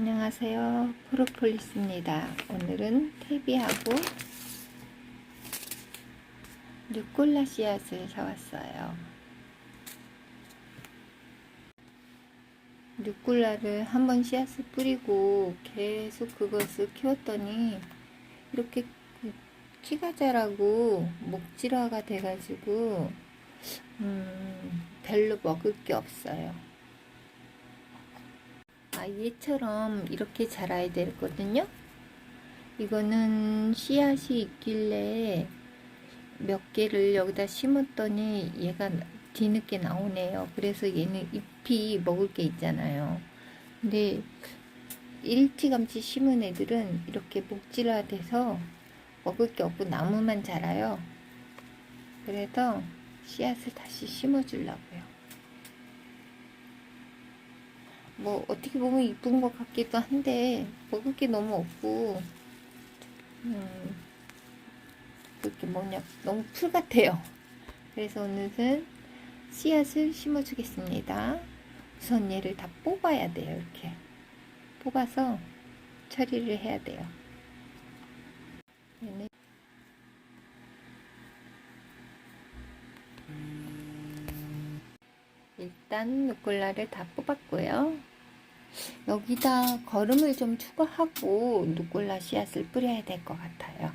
안녕하세요. 프로폴리스입니다. 오늘은 퇴비하고 루꼴라 씨앗을 사왔어요. 루꼴라를 한번 씨앗을 뿌리고 계속 그것을 키웠더니 이렇게 키가 자라고 목질화가 돼가지고 음, 별로 먹을 게 없어요. 아, 얘처럼 이렇게 자라야 되거든요. 이거는 씨앗이 있길래 몇 개를 여기다 심었더니 얘가 뒤늦게 나오네요. 그래서 얘는 잎이 먹을 게 있잖아요. 근데 일찌감치 심은 애들은 이렇게 목질화 돼서 먹을 게 없고 나무만 자라요. 그래서 씨앗을 다시 심어주려고요. 뭐 어떻게 보면 이쁜 것 같기도 한데 먹을 게 너무 없고 음 그게 뭐냐 너무 풀 같아요. 그래서 오늘은 씨앗을 심어 주겠습니다. 우선 얘를 다 뽑아야 돼요. 이렇게 뽑아서 처리를 해야 돼요. 얘는 일단 루꼴라를 다 뽑았고요. 여기다 거름을 좀 추가하고 루꼴라 씨앗을 뿌려야 될 것 같아요.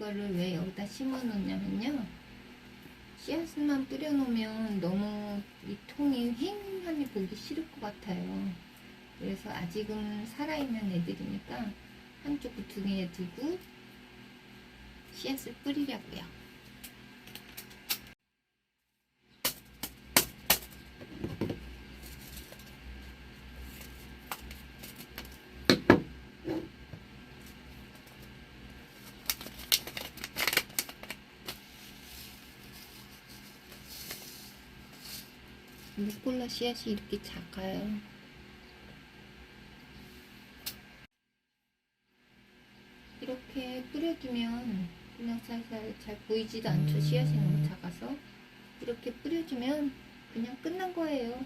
이거를 왜 여기다 심어 놓냐면요. 씨앗만 뿌려 놓으면 너무 이 통이 휑하니 보기 싫을 것 같아요. 그래서 아직은 살아있는 애들이니까 한쪽 구퉁이에 두고 씨앗을 뿌리려고요. 루꼴라 씨앗이 이렇게 작아요. 이렇게 뿌려주면 그냥 살살 잘 보이지도 않죠. 씨앗이 너무 작아서 이렇게 뿌려주면 그냥 끝난 거예요.